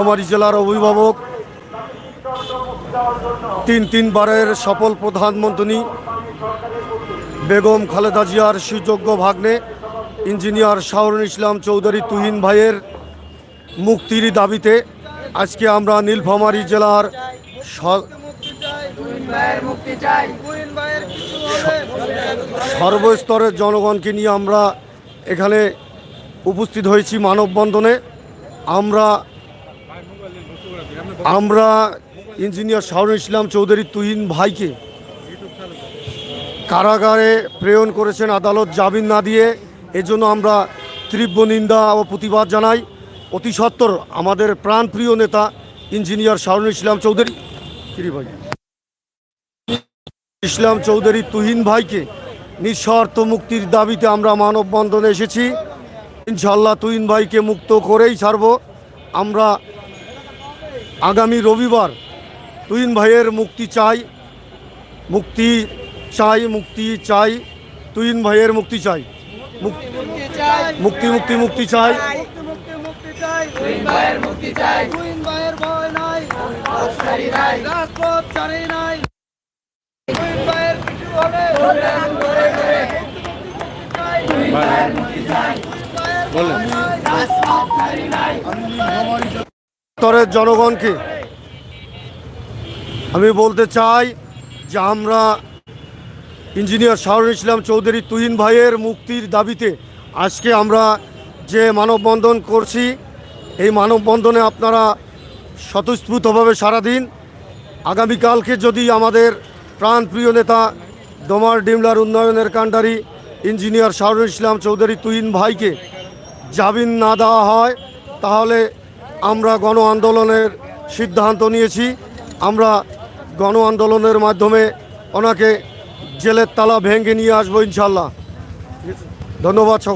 নীলফামারী জেলার অভিভাবক, তিন তিনবারের সফল প্রধানমন্ত্রী বেগম খালেদা জিয়ার সুযোগ্য ভাগ্নে, ইঞ্জিনিয়ার শাহরুল ইসলাম চৌধুরী তুহিন ভাইয়ের মুক্তির দাবিতে আজকে আমরা নীলফামারী জেলার সর্বস্তরের জনগণকে নিয়ে আমরা এখানে উপস্থিত হয়েছি মানববন্ধনে। আমরা আমরা ইঞ্জিনিয়ার শাহরুল ইসলাম চৌধুরী তুহিন ভাইকে কারাগারে প্রেরণ করেছেন আদালত জামিন না দিয়ে। এজন্য আমরা তীব্র নিন্দা ও প্রতিবাদ জানাই। অতি সত্বর আমাদের প্রাণপ্রিয় নেতা ইঞ্জিনিয়ার শাহরুল ইসলাম চৌধুরী। কিরি ভাই? ইসলাম চৌধুরী তুহিন ভাইকে নিঃশর্ত মুক্তির দাবিতে আমরা মানববন্ধনে এসেছি। ইনশাল্লাহ তুহিন ভাইকে মুক্ত করেই ছাড়ব। আমরা আগামী রবিবার তুহিন ভাইয়ের মুক্তি চাই মুক্তি চাই মুক্তি চাই তুহিন ভাইয়ের মুক্তি চাই। মুক- মুক্তি মুক্তি মুক্তি চাই। মুক্তি স্তরের জনগণকে আমি বলতে চাই যে আমরা ইঞ্জিনিয়ার শাহরুল ইসলাম চৌধুরী তুহিন ভাইয়ের মুক্তির দাবিতে আজকে আমরা যে মানববন্ধন করছি, এই মানববন্ধনে আপনারা স্বতঃস্ফূর্তভাবে সারাদিন, আগামীকালকে যদি আমাদের প্রাণপ্রিয় নেতা ডোমার ডিমলার উন্নয়নের কাণ্ডারি ইঞ্জিনিয়ার শাহরুল ইসলাম চৌধুরী তুহিন ভাইকে জামিন না দেওয়া হয়, তাহলে আমরা গণ আন্দোলনের সিদ্ধান্ত নিয়েছি। আমরা গণ আন্দোলনের মাধ্যমে ওনাকে জেলের তালা ভেঙে নিয়ে আসব ইনশাল্লাহ। ধন্যবাদ সকল